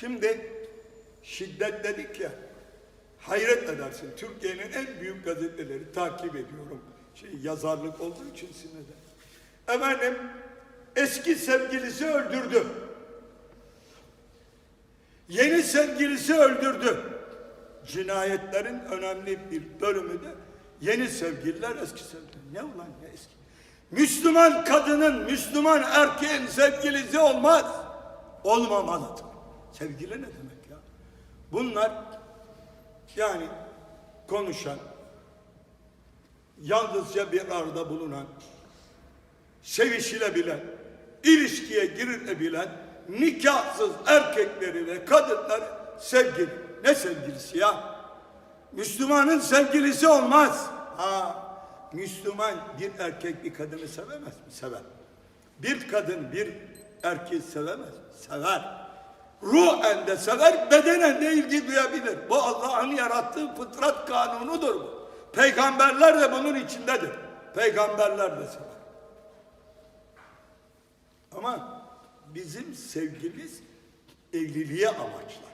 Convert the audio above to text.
Şimdi şiddet dedik ya. Hayret edersin. Türkiye'nin en büyük gazeteleri takip ediyorum. Şey, yazarlık olduğu için sinirde. Efendim eski sevgilisi öldürdü. Yeni sevgilisi öldürdü. Cinayetlerin önemli bir bölümü de yeni sevgililer eski sevgililer. Ne ulan ne eski? Müslüman kadının, Müslüman erkeğin sevgilisi olmaz. Olmamalıdır. Sevgili ne demek ya? Bunlar yani konuşan, yalnızca bir arada bulunan, sevişilebilen, ilişkiye girilebilen nikahsız erkekleri ve kadınları sevgili. Ne sevgilisi ya? Müslümanın sevgilisi olmaz. Ha, Müslüman bir erkek bir kadını sevemez mi? Sever. Bir kadın bir erkeği sevemez mi? Sever. Ruhen de sever, bedenen de ilgi duyabilir. Bu Allah'ın yarattığı fıtrat kanunudur bu. Peygamberler de bunun içindedir. Peygamberler de sever. Ama bizim sevgimiz evliliğe amaçlar.